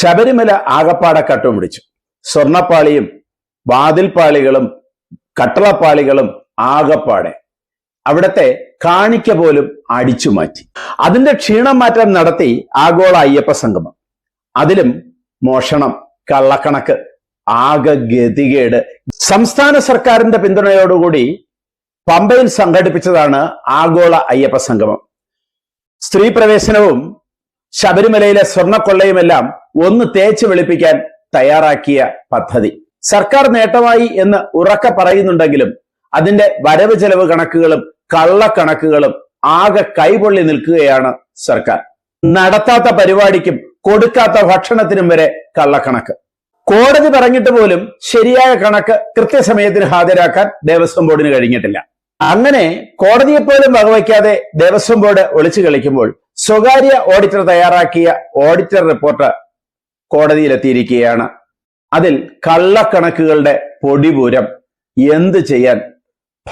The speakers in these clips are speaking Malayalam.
ശബരിമല ആകപ്പാടെ കട്ടും പിടിച്ചു. സ്വർണപ്പാളിയും വാതിൽപ്പാളികളും കട്ടളപ്പാളികളും ആകപ്പാടെ അവിടത്തെ കാണിക്ക പോലും അടിച്ചു മാറ്റി. അതിന്റെ ക്ഷീണം മാറ്റം നടത്തി ആഗോള അയ്യപ്പ സംഗമം. അതിലും മോഷണം കള്ളക്കണക്ക് ആകെ ഗതികേട്. സംസ്ഥാന സർക്കാരിന്റെ പിന്തുണയോടുകൂടി പമ്പയിൽ സംഘടിപ്പിച്ചതാണ് ആഗോള അയ്യപ്പ സംഗമം. സ്ത്രീ പ്രവേശനവും ശബരിമലയിലെ സ്വർണക്കൊള്ളയുമെല്ലാം ഒന്ന് തേച്ച് വെളുപ്പിക്കാൻ തയ്യാറാക്കിയ പദ്ധതി. സർക്കാർ നേട്ടമായി എന്ന് ഉറക്ക പറയുന്നുണ്ടെങ്കിലും അതിന്റെ വരവ് ചെലവ് കണക്കുകളും കള്ളക്കണക്കുകളും ആകെ കൈപൊള്ളി നിൽക്കുകയാണ് സർക്കാർ. നടത്താത്ത പരിപാടിക്കും കൊടുക്കാത്ത ഭക്ഷണത്തിനും വരെ കള്ളക്കണക്ക്. കോടതി പറഞ്ഞിട്ട് പോലും ശരിയായ കണക്ക് കൃത്യസമയത്തിന് ഹാജരാക്കാൻ ദേവസ്വം ബോർഡിന് കഴിഞ്ഞിട്ടില്ല. അങ്ങനെ കോടതിയെപ്പോലും വകവയ്ക്കാതെ ദേവസ്വം ബോർഡ് ഒളിച്ചു കളിക്കുമ്പോൾ സ്വകാര്യ ഓഡിറ്റർ തയ്യാറാക്കിയ ഓഡിറ്റർ റിപ്പോർട്ട് കോടതിയിലെത്തിയിരിക്കുകയാണ്. അതിൽ കള്ളക്കണക്കുകളുടെ പൊടിപൂരം എന്ത് ചെയ്യാൻ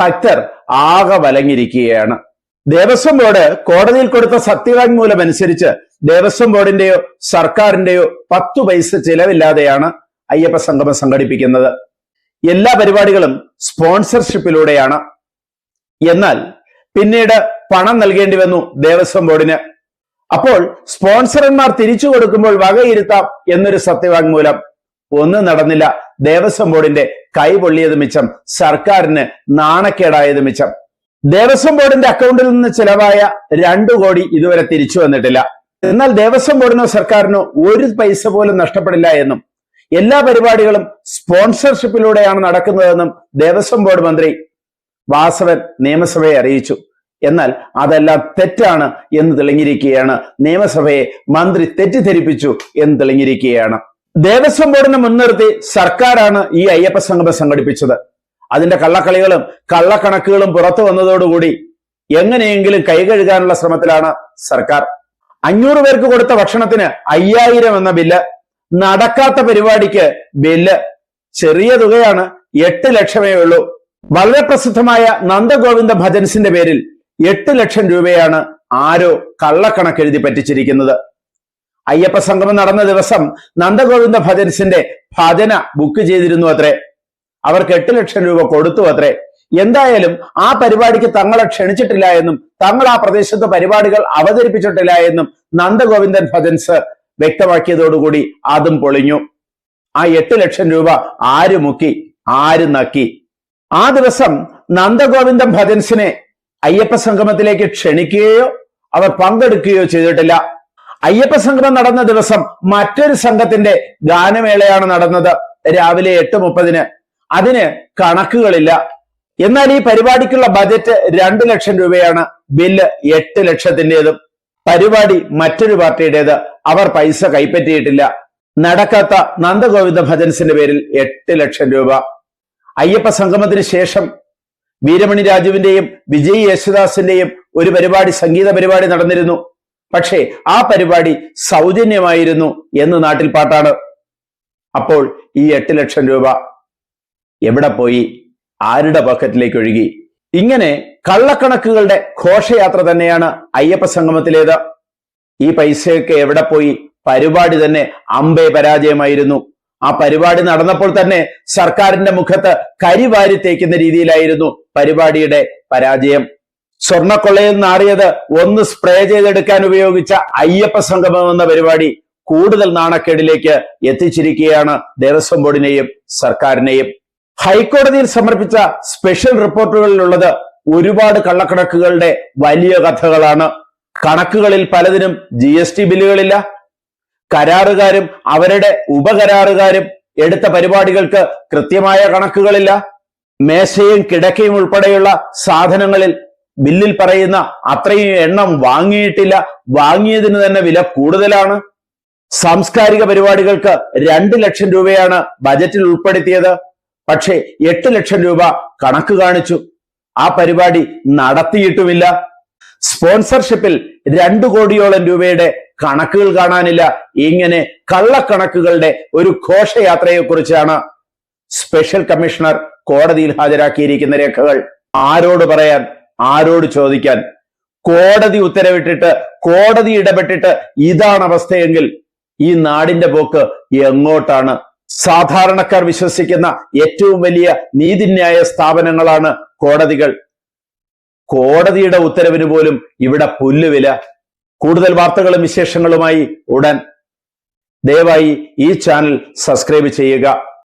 ഭക്തർ ആകെ വലങ്ങിരിക്കുകയാണ്. ദേവസ്വം ബോർഡ് കോടതിയിൽ കൊടുത്ത സത്യവാങ്മൂലം അനുസരിച്ച് ദേവസ്വം ബോർഡിന്റെയോ സർക്കാരിന്റെയോ പത്തു പൈസ ചിലവില്ലാതെയാണ് അയ്യപ്പ സംഗമം സംഘടിപ്പിക്കുന്നത്. എല്ലാ പരിപാടികളും സ്പോൺസർഷിപ്പിലൂടെയാണ്. എന്നാൽ പിന്നീട് പണം നൽകേണ്ടി വന്നു ദേവസ്വം ബോർഡിന്. അപ്പോൾ സ്പോൺസർമാർ തിരിച്ചു കൊടുക്കുമ്പോൾ വകയിരുത്താം എന്നൊരു സത്യവാങ്മൂലം. ഒന്നും നടന്നില്ല. ദേവസ്വം ബോർഡിന്റെ കൈ പൊള്ളിയത് മിച്ചം. സർക്കാരിന് നാണക്കേടായത് മിച്ചം. ദേവസ്വം ബോർഡിന്റെ അക്കൗണ്ടിൽ നിന്ന് ചിലവായ രണ്ടു കോടി ഇതുവരെ തിരിച്ചു വന്നിട്ടില്ല. എന്നാൽ ദേവസ്വം ബോർഡിനോ സർക്കാരിനോ ഒരു പൈസ പോലും നഷ്ടപ്പെടില്ല എന്നും എല്ലാ പരിപാടികളും സ്പോൺസർഷിപ്പിലൂടെയാണ് നടക്കുന്നതെന്നും ദേവസ്വം ബോർഡ് മന്ത്രി വാസവൻ നിയമസഭയെ അറിയിച്ചു. എന്നാൽ അതെല്ലാം തെറ്റാണ് എന്ന് തെളിഞ്ഞിരിക്കുകയാണ്. നിയമസഭയെ മന്ത്രി തെറ്റിദ്ധരിപ്പിച്ചു എന്ന് തെളിഞ്ഞിരിക്കുകയാണ്. ദേവസ്വം ബോർഡിനെ മുൻനിർത്തി സർക്കാരാണ് ഈ അയ്യപ്പ സംഗമം സംഘടിപ്പിച്ചത്. അതിന്റെ കള്ളക്കളികളും കള്ളക്കണക്കുകളും പുറത്തു വന്നതോടുകൂടി എങ്ങനെയെങ്കിലും കൈകഴുകാനുള്ള ശ്രമത്തിലാണ് സർക്കാർ. അഞ്ഞൂറ് പേർക്ക് കൊടുത്ത ഭക്ഷണത്തിന് അയ്യായിരം എന്ന ബില്ല് നടക്കാത്ത പരിപാടിക്ക് ബില്ല് ചെറിയ തുകയാണ് എട്ട് ലക്ഷമേ ഉള്ളൂ. വളരെ പ്രസിദ്ധമായ നന്ദഗോവിന്ദ ഭജൻസിന്റെ പേരിൽ എട്ട് ലക്ഷം രൂപയാണ് ആരോ കള്ളക്കണക്കെഴുതി പറ്റിച്ചിരിക്കുന്നത്. അയ്യപ്പ സംഗമം നടന്ന ദിവസം നന്ദഗോവിന്ദ ഭജൻസിന്റെ ഭജന ബുക്ക് ചെയ്തിരുന്നു അത്രേ. അവർക്ക് എട്ട് ലക്ഷം രൂപ കൊടുത്തു അത്രേ. എന്തായാലും ആ പരിപാടിക്ക് തങ്ങളെ ക്ഷണിച്ചിട്ടില്ല എന്നും തങ്ങൾ ആ പ്രദേശത്ത് പരിപാടികൾ അവതരിപ്പിച്ചിട്ടില്ല എന്നും നന്ദഗോവിന്ദൻ ഭജൻസ് വ്യക്തമാക്കിയതോടുകൂടി അതും പൊളിഞ്ഞു. ആ എട്ട് ലക്ഷം രൂപ ആര് മുക്കി ആര് നക്കി? ആ ദിവസം നന്ദഗോവിന്ദൻ ഭജൻസിനെ അയ്യപ്പ സംഗമത്തിലേക്ക് ക്ഷണിക്കുകയോ അവർ പങ്കെടുക്കുകയോ ചെയ്തിട്ടില്ല. അയ്യപ്പ സംഗമം നടന്ന ദിവസം മറ്റൊരു സംഘത്തിന്റെ ഗാനമേളയാണ് നടന്നത് രാവിലെ എട്ട് മുപ്പതിന്. അതിന് കണക്കുകളില്ല. എന്നാൽ ഈ പരിപാടിക്കുള്ള ബജറ്റ് രണ്ട് ലക്ഷം രൂപയാണ്. ബില്ല് എട്ട് ലക്ഷത്തിന്റേതും പരിപാടി മറ്റൊരു പാർട്ടിയുടേത്. അവർ പൈസ കൈപ്പറ്റിയിട്ടില്ല. നടക്കാത്ത നന്ദഗോവിന്ദ ഭജൻസിന്റെ പേരിൽ എട്ട് ലക്ഷം രൂപ. അയ്യപ്പ സംഗമത്തിന് ശേഷം വീരമണി രാജുവിന്റെയും വിജയ് യേശുദാസിന്റെയും ഒരു പരിപാടി സംഗീത പരിപാടി നടന്നിരുന്നു. പക്ഷേ ആ പരിപാടി സൗജന്യമായിരുന്നു എന്ന് നാട്ടിൽ പാട്ടാണ്. അപ്പോൾ ഈ എട്ട് ലക്ഷം രൂപ എവിടെ പോയി? ആരുടെ പോക്കറ്റിലേക്ക് ഒഴുകി? ഇങ്ങനെ കള്ളക്കണക്കുകളുടെ ഘോഷയാത്ര തന്നെയാണ് അയ്യപ്പ സംഗമത്തിലേത്. ഈ പൈസയൊക്കെ എവിടെ പോയി? പരിപാടി തന്നെ അമ്പേ പരാജയമായിരുന്നു. ആ പരിപാടി നടന്നപ്പോൾ തന്നെ സർക്കാരിന്റെ മുഖത്ത് കരിവാരി തേക്കുന്ന രീതിയിലായിരുന്നു പരിപാടിയുടെ പരാജയം. സ്വർണക്കൊള്ളയിൽ നാറിയത് ഒന്ന് സ്പ്രേ ചെയ്തെടുക്കാൻ ഉപയോഗിച്ച അയ്യപ്പ സംഗമം എന്ന പരിപാടി കൂടുതൽ നാണക്കേടിലേക്ക് എത്തിച്ചിരിക്കുകയാണ് ദേവസ്വം ബോർഡിനെയും സർക്കാരിനെയും. ഹൈക്കോടതിയിൽ സമർപ്പിച്ച സ്പെഷ്യൽ റിപ്പോർട്ടുകളിലുള്ളത് ഒരുപാട് കള്ളക്കണക്കുകളുടെ വലിയ കഥകളാണ്. കണക്കുകളിൽ പലതിനും ജി എസ് ടി ബില്ലുകളില്ല കരാറുകാരും അവരുടെ ഉപകരാറുകാരും എടുത്ത പരിപാടികൾക്ക് കൃത്യമായ കണക്കുകളില്ല. മേശയും കിടക്കയും ഉൾപ്പെടെയുള്ള സാധനങ്ങളിൽ ബില്ലിൽ പറയുന്ന അത്രയും എണ്ണം വാങ്ങിയിട്ടില്ല. വാങ്ങിയതിന് തന്നെ വില കൂടുതലാണ്. സാംസ്കാരിക പരിപാടികൾക്ക് രണ്ട് ലക്ഷം രൂപയാണ് ബജറ്റിൽ ഉൾപ്പെടുത്തിയത്. പക്ഷേ എട്ട് ലക്ഷം രൂപ കണക്ക് കാണിച്ചു. ആ പരിപാടി നടത്തിയിട്ടുമില്ല. സ്പോൺസർഷിപ്പിൽ രണ്ടു കോടിയോളം രൂപയുടെ കണക്കുകൾ കാണാനില്ല. ഇങ്ങനെ കള്ളക്കണക്കുകളുടെ ഒരു ഘോഷയാത്രയെ കുറിച്ചാണ് സ്പെഷ്യൽ കമ്മീഷണർ കോടതിയിൽ ഹാജരാക്കിയിരിക്കുന്ന രേഖകൾ. ആരോട് പറയാൻ ആരോട് ചോദിക്കാൻ? കോടതി ഉത്തരവിട്ടിട്ട് കോടതി ഇടപെട്ടിട്ട് ഇതാണ് അവസ്ഥയെങ്കിൽ ഈ നാടിന്റെ പോക്ക് എങ്ങോട്ടാണ്? സാധാരണക്കാർ വിശ്വസിക്കുന്ന ഏറ്റവും വലിയ നീതിന്യായ സ്ഥാപനങ്ങളാണ് കോടതികൾ. കോടതിയുടെ ഉത്തരവിന് പോലും ഇവിടെ പുല്ലുവില. കൂടുതൽ വാർത്തകളും വിശേഷങ്ങളുമായി ഉടൻ ദയവായി ഈ ചാനൽ സബ്സ്ക്രൈബ് ചെയ്യുക.